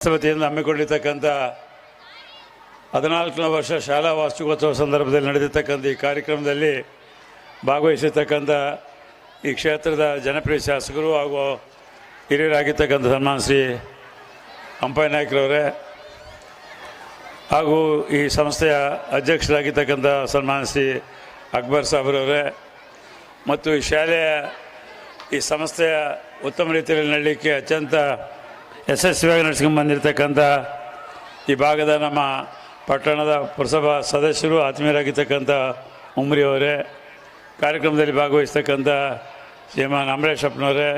ವತಿಯಿಂದ ಹಮ್ಮಿಕೊಂಡಿರ್ತಕ್ಕಂಥ ಹದಿನಾಲ್ಕನೇ ವರ್ಷ ಶಾಲಾ ವಾರ್ಷಿಕೋತ್ಸವ ಸಂದರ್ಭದಲ್ಲಿ ನಡೆದಿರ್ತಕ್ಕಂಥ ಈ ಕಾರ್ಯಕ್ರಮದಲ್ಲಿ ಭಾಗವಹಿಸಿರ್ತಕ್ಕಂಥ ಈ ಕ್ಷೇತ್ರದ ಜನಪ್ರಿಯ ಶಾಸಕರು ಹಾಗೂ ಹಿರಿಯರಾಗಿರ್ತಕ್ಕಂಥ ಸನ್ಮಾನ ಶ್ರೀ ಅಂಪಯ್ಯ ನಾಯ್ಕರವರೇ ಹಾಗೂ ಈ ಸಂಸ್ಥೆಯ ಅಧ್ಯಕ್ಷರಾಗಿರ್ತಕ್ಕಂಥ ಸನ್ಮಾನ ಶ್ರೀ ಅಕ್ಬರ್ ಸಾಬ್ರವರೇ ಮತ್ತು ಈ ಶಾಲೆಯ ಈ ಸಂಸ್ಥೆಯ ಉತ್ತಮ ರೀತಿಯಲ್ಲಿ ನಡೀಲಿಕ್ಕೆ ಅತ್ಯಂತ ಯಶಸ್ವಿಯಾಗಿ ನಡೆಸ್ಕೊಂಡು ಬಂದಿರತಕ್ಕಂಥ ಈ ಭಾಗದ ನಮ್ಮ ಪಟ್ಟಣದ ಪುರಸಭಾ ಸದಸ್ಯರು ಆತ್ಮೀಯರಾಗಿರ್ತಕ್ಕಂಥ ಉಮ್ರಿಯವರೇ ಕಾರ್ಯಕ್ರಮದಲ್ಲಿ ಭಾಗವಹಿಸ್ತಕ್ಕಂಥ ಶ್ರೀಮಾನ್ ಅಮರೇಶಪ್ಪನವರೇ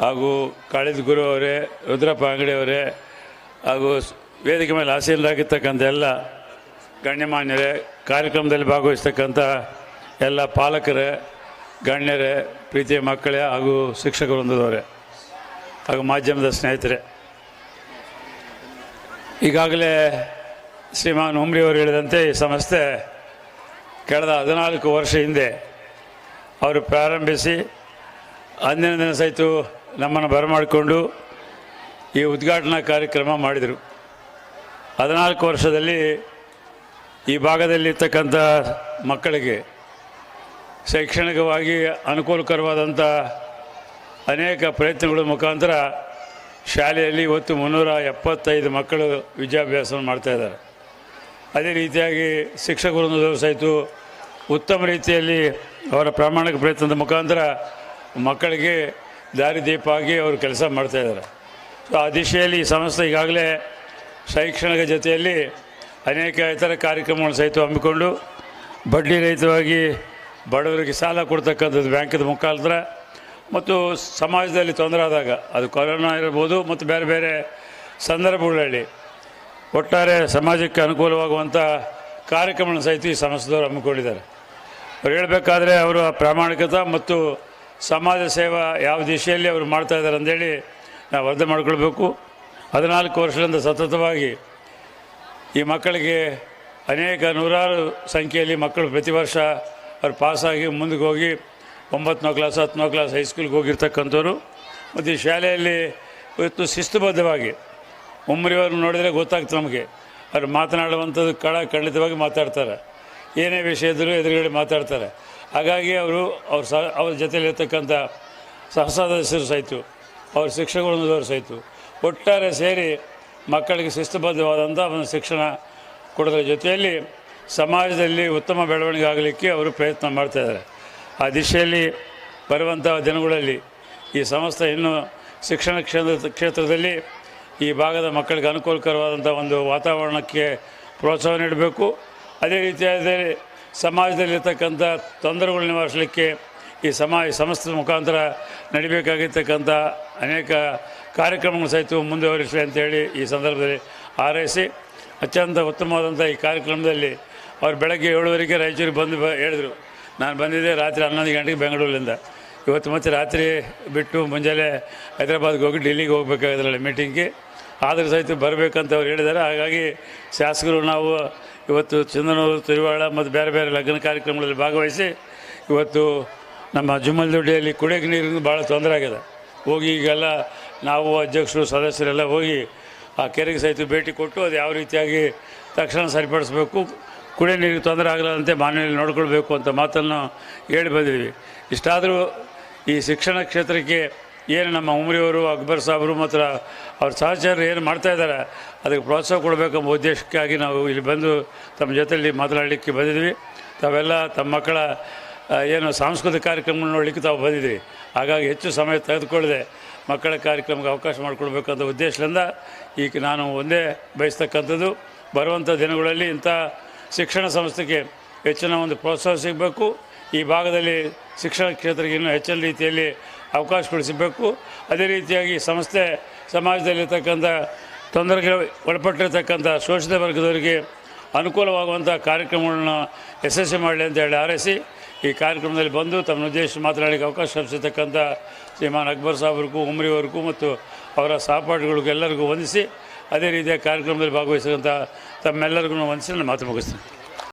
ಹಾಗೂ ಕಾಳಿದ ಗುರು ಅವರೇ, ರುದ್ರಪ್ಪ ಅಂಗಡಿಯವರೇ ಹಾಗೂ ವೇದಿಕೆ ಮೇಲೆ ಆಸೀನರಾಗಿರ್ತಕ್ಕಂಥ ಎಲ್ಲ ಗಣ್ಯಮಾನ್ಯರೇ, ಕಾರ್ಯಕ್ರಮದಲ್ಲಿ ಭಾಗವಹಿಸ್ತಕ್ಕಂಥ ಎಲ್ಲ ಪಾಲಕರೇ, ಗಣ್ಯರೇ, ಪ್ರೀತಿಯ ಮಕ್ಕಳೇ ಹಾಗೂ ಶಿಕ್ಷಕ ವೃಂದದವರೇ. ಹಾಗೂ ಮಾಧ್ಯಮದ ಸ್ನೇಹಿತರೆ, ಈಗಾಗಲೇ ಶ್ರೀಮಾನ್ ಅವರು ಹೇಳಿದಂತೆ ಈ ಸಂಸ್ಥೆ ಕಳೆದ ಹದಿನಾಲ್ಕು ವರ್ಷ ಹಿಂದೆ ಅವರು ಪ್ರಾರಂಭಿಸಿ ಅಂದಿನ ದಿನ ಸಹಿತ ನಮ್ಮನ್ನು ಬರಮಾಡಿಕೊಂಡು ಈ ಉದ್ಘಾಟನಾ ಕಾರ್ಯಕ್ರಮ ಮಾಡಿದರು. ಹದಿನಾಲ್ಕು ವರ್ಷದಲ್ಲಿ ಈ ಭಾಗದಲ್ಲಿರ್ತಕ್ಕಂಥ ಮಕ್ಕಳಿಗೆ ಶೈಕ್ಷಣಿಕವಾಗಿ ಅನುಕೂಲಕರವಾದಂಥ ಅನೇಕ ಪ್ರಯತ್ನಗಳ ಮುಖಾಂತರ ಶಾಲೆಯಲ್ಲಿ ಇವತ್ತು ಮುನ್ನೂರ ಎಪ್ಪತ್ತೈದು ಮಕ್ಕಳು ವಿದ್ಯಾಭ್ಯಾಸವನ್ನು ಮಾಡ್ತಾಯಿದ್ದಾರೆ ಅದೇ ರೀತಿಯಾಗಿ ಶಿಕ್ಷಕರು ಸಹಿತ ಉತ್ತಮ ರೀತಿಯಲ್ಲಿ ಅವರ ಪ್ರಾಮಾಣಿಕ ಪ್ರಯತ್ನದ ಮುಖಾಂತರ ಮಕ್ಕಳಿಗೆ ದಾರಿದೀಪ ಆಗಿ ಅವರು ಕೆಲಸ ಮಾಡ್ತಾಯಿದ್ದಾರೆ ಸೊ ಆ ದಿಶೆಯಲ್ಲಿ ಈ ಸಂಸ್ಥೆ ಈಗಾಗಲೇ ಶೈಕ್ಷಣಿಕ ಜೊತೆಯಲ್ಲಿ ಅನೇಕ ಇತರ ಕಾರ್ಯಕ್ರಮಗಳನ್ನು ಸಹಿತ ಹಮ್ಮಿಕೊಂಡು ಬಡ್ಡಿ ರಹಿತವಾಗಿ ಬಡವರಿಗೆ ಸಾಲ ಕೊಡ್ತಕ್ಕಂಥದ್ದು ಬ್ಯಾಂಕಿನ ಮುಖಾಂತರ ಮತ್ತು ಸಮಾಜದಲ್ಲಿ ತೊಂದರೆ ಆದಾಗ, ಅದು ಕೊರೋನಾ ಇರ್ಬೋದು ಮತ್ತು ಬೇರೆ ಬೇರೆ ಸಂದರ್ಭಗಳಲ್ಲಿ ಒಟ್ಟಾರೆ ಸಮಾಜಕ್ಕೆ ಅನುಕೂಲವಾಗುವಂಥ ಕಾರ್ಯಕ್ರಮಗಳನ್ನು ಸಹಿತ ಈ ಸಂಸ್ಥೆದವರು ಹಮ್ಮಿಕೊಂಡಿದ್ದಾರೆ. ಅವ್ರು ಹೇಳಬೇಕಾದ್ರೆ ಅವರ ಪ್ರಾಮಾಣಿಕತೆ ಮತ್ತು ಸಮಾಜ ಸೇವಾ ಯಾವ ದಿಶೆಯಲ್ಲಿ ಅವರು ಮಾಡ್ತಾ ಇದ್ದಾರೆ ಅಂದೇಳಿ ನಾವು ವರ್ಧ ಮಾಡಿಕೊಳ್ಬೇಕು. ಹದಿನಾಲ್ಕು ವರ್ಷದಿಂದ ಸತತವಾಗಿ ಈ ಮಕ್ಕಳಿಗೆ ಅನೇಕ ನೂರಾರು ಸಂಖ್ಯೆಯಲ್ಲಿ ಮಕ್ಕಳು ಪ್ರತಿ ವರ್ಷ ಅವ್ರು ಪಾಸಾಗಿ ಮುಂದಕ್ಕೆ ಹೋಗಿ ಒಂಬತ್ತನೇ ಕ್ಲಾಸ್ ಹತ್ತನೇ ಕ್ಲಾಸ್ ಹೈಸ್ಕೂಲ್ಗೆ ಹೋಗಿರ್ತಕ್ಕಂಥವ್ರು. ಮತ್ತು ಶಾಲೆಯಲ್ಲಿ ಇವತ್ತು ಶಿಸ್ತುಬದ್ಧವಾಗಿ ಒಮ್ಮರಿವರು ನೋಡಿದರೆ ಗೊತ್ತಾಗ್ತದೆ ನಮಗೆ. ಅವ್ರು ಮಾತನಾಡುವಂಥದ್ದು ಕಳ ಖಂಡಿತವಾಗಿ ಮಾತಾಡ್ತಾರೆ. ಏನೇ ವಿಷಯ ಇದ್ದರೂ ಎದುರುಗಡೆ ಮಾತಾಡ್ತಾರೆ. ಹಾಗಾಗಿ ಅವರು ಅವ್ರ ಸಹ ಅವ್ರ ಜೊತೆಯಲ್ಲಿರ್ತಕ್ಕಂಥ ಸಹ ಸದಸ್ಯರು ಸಹಿತ, ಅವ್ರ ಶಿಕ್ಷಕರು ಸಹಿತ ಒಟ್ಟಾರೆ ಸೇರಿ ಮಕ್ಕಳಿಗೆ ಶಿಸ್ತುಬದ್ಧವಾದಂಥ ಒಂದು ಶಿಕ್ಷಣ ಕೊಡೋದ್ರ ಜೊತೆಯಲ್ಲಿ ಸಮಾಜದಲ್ಲಿ ಉತ್ತಮ ಬೆಳವಣಿಗೆ ಆಗಲಿಕ್ಕೆ ಅವರು ಪ್ರಯತ್ನ ಮಾಡ್ತಾಯಿದ್ದಾರೆ ಆ ದಿಶೆಯಲ್ಲಿ ಬರುವಂಥ ದಿನಗಳಲ್ಲಿ ಈ ಸಂಸ್ಥೆ ಇನ್ನೂ ಶಿಕ್ಷಣ ಕ್ಷೇತ್ರ ಕ್ಷೇತ್ರದಲ್ಲಿ ಈ ಭಾಗದ ಮಕ್ಕಳಿಗೆ ಅನುಕೂಲಕರವಾದಂಥ ಒಂದು ವಾತಾವರಣಕ್ಕೆ ಪ್ರೋತ್ಸಾಹ ನೀಡಬೇಕು. ಅದೇ ರೀತಿಯಾದ ಸಮಾಜದಲ್ಲಿರ್ತಕ್ಕಂಥ ತೊಂದರೆಗಳು ನಿವಾರಿಸಲಿಕ್ಕೆ ಈ ಸಮಾಜ ಸಂಸ್ಥೆ ಮುಖಾಂತರ ನಡಿಬೇಕಾಗಿರ್ತಕ್ಕಂಥ ಅನೇಕ ಕಾರ್ಯಕ್ರಮಗಳು ಸಹಿತ ಮುಂದುವರಿಸಲಿ ಅಂತೇಳಿ ಈ ಸಂದರ್ಭದಲ್ಲಿ ಹಾರೈಸಿ, ಅತ್ಯಂತ ಉತ್ತಮವಾದಂಥ ಈ ಕಾರ್ಯಕ್ರಮದಲ್ಲಿ ಅವರು ಬೆಳಗ್ಗೆ ಏಳುವರೆಗೆ ರಾಯಚೂರಿಗೆ ಬಂದು ಬ, ಹೇಳಿದರು. ನಾನು ಬಂದಿದ್ದೆ ರಾತ್ರಿ ಹನ್ನೊಂದು ಗಂಟೆಗೆ ಬೆಂಗಳೂರಿಂದ ಇವತ್ತು ಮತ್ತೆ ರಾತ್ರಿ ಬಿಟ್ಟು ಮುಂಜಾನೆ ಹೈದರಾಬಾದ್ಗೆ ಹೋಗಿ ಡೆಲ್ಲಿಗೆ ಹೋಗ್ಬೇಕಾಗಿದ್ರಲ್ಲ ಮೀಟಿಂಗ್ಗೆ ಆದರೂ ಸಹಿತ ಬರಬೇಕಂತ ಅವ್ರು ಹೇಳಿದ್ದಾರೆ. ಹಾಗಾಗಿ ಶಾಸಕರು ನಾವು ಇವತ್ತು ಚಂದನೂರು ತಿರುವಾಳ ಮತ್ತು ಬೇರೆ ಬೇರೆ ಲಗ್ನ ಕಾರ್ಯಕ್ರಮಗಳಲ್ಲಿ ಭಾಗವಹಿಸಿ ಇವತ್ತು ನಮ್ಮ ಜುಮ್ಮಲ್ದೊಡ್ಡಿಯಲ್ಲಿ ಕುಡಿಯೋಕೆ ನೀರಿನ ಭಾಳ ತೊಂದರೆ ಆಗಿದೆ. ಹೋಗಿ ಈಗೆಲ್ಲ ನಾವು ಅಧ್ಯಕ್ಷರು, ಸದಸ್ಯರೆಲ್ಲ ಹೋಗಿ ಆ ಕೆರೆಗೆ ಸಹಿತ ಭೇಟಿ ಕೊಟ್ಟು ಅದು ಯಾವ ರೀತಿಯಾಗಿ ತಕ್ಷಣ ಸರಿಪಡಿಸಬೇಕು ಕುಡಿಯೋ ನೀರಿಗೆ ತೊಂದರೆ ಆಗಲಾರಂತೆ ಮಾನವೀಯ ನೋಡ್ಕೊಳ್ಬೇಕು ಅಂತ ಮಾತನ್ನು ಹೇಳಿ ಬಂದಿದ್ವಿ. ಇಷ್ಟಾದರೂ ಈ ಶಿಕ್ಷಣ ಕ್ಷೇತ್ರಕ್ಕೆ ಏನು ನಮ್ಮ ಉಮ್ರಿಯವರು, ಅಕ್ಬರ್ ಸಾಹೇಬರು ಮತ್ತು ಅವ್ರ ಸಹಚರರು ಏನು ಮಾಡ್ತಾ ಇದ್ದಾರೆ, ಅದಕ್ಕೆ ಪ್ರೋತ್ಸಾಹ ಕೊಡಬೇಕೆಂಬ ಉದ್ದೇಶಕ್ಕಾಗಿ ನಾವು ಇಲ್ಲಿ ಬಂದು ತಮ್ಮ ಜೊತೆಯಲ್ಲಿ ಮಾತನಾಡಲಿಕ್ಕೆ ಬಂದಿದ್ವಿ. ತಾವೆಲ್ಲ ತಮ್ಮ ಮಕ್ಕಳ ಏನು ಸಾಂಸ್ಕೃತಿಕ ಕಾರ್ಯಕ್ರಮ ನೋಡಲಿಕ್ಕೆ ತಾವು ಬಂದಿದ್ವಿ ಹಾಗಾಗಿ ಹೆಚ್ಚು ಸಮಯ ತೆಗೆದುಕೊಳ್ಳದೆ ಮಕ್ಕಳ ಕಾರ್ಯಕ್ರಮಕ್ಕೆ ಅವಕಾಶ ಮಾಡಿಕೊಡ್ಬೇಕಂತ ಉದ್ದೇಶದಿಂದ ಈಗ ನಾನು ಒಂದೇ ಬಯಸ್ತಕ್ಕಂಥದ್ದು, ಬರುವಂಥ ದಿನಗಳಲ್ಲಿ ಇಂಥ ಶಿಕ್ಷಣ ಸಂಸ್ಥೆಗೆ ಹೆಚ್ಚಿನ ಒಂದು ಪ್ರೋತ್ಸಾಹ ಸಿಗಬೇಕು. ಈ ಭಾಗದಲ್ಲಿ ಶಿಕ್ಷಣ ಕ್ಷೇತ್ರಕ್ಕೆ ಇನ್ನೂ ಹೆಚ್ಚಿನ ರೀತಿಯಲ್ಲಿ ಅವಕಾಶಗಳು ಸಿಗಬೇಕು. ಅದೇ ರೀತಿಯಾಗಿ ಸಂಸ್ಥೆ ಸಮಾಜದಲ್ಲಿರ್ತಕ್ಕಂಥ ತೊಂದರೆಗೆ ಒಳಪಟ್ಟಿರ್ತಕ್ಕಂಥ ಶೋಷಿತ ವರ್ಗದವರಿಗೆ ಅನುಕೂಲವಾಗುವಂಥ ಕಾರ್ಯಕ್ರಮಗಳನ್ನ ಯಶಸ್ವಿ ಮಾಡಲಿ ಅಂತ ಹೇಳಿ ಹಾರೈಸಿ. ಈ ಕಾರ್ಯಕ್ರಮದಲ್ಲಿ ಬಂದು ತಮ್ಮ ಉದ್ದೇಶ ಮಾತನಾಡಲಿಕ್ಕೆ ಅವಕಾಶ ಕಲ್ಪಿಸಿರ್ತಕ್ಕಂಥ ಶ್ರೀಮಾನ್ ಅಕ್ಬರ್ ಸಾಹಬ್ರಿಗೂ ಉಮ್ರಿವರ್ಗೂ ಮತ್ತು ಅವರ ಸಹಪಾಠಿಗಳಿಗೂ ಎಲ್ಲರಿಗೂ ವಂದಿಸಿ. ಅದೇ ರೀತಿಯ ಕಾರ್ಯಕ್ರಮದಲ್ಲಿ ಭಾಗವಹಿಸಿದಂಥ ತಮ್ಮೆಲ್ಲರಿಗೂ ಮನಸ್ಸಿನ ಮಾತು ಮುಗಿಸ್ತೀನಿ.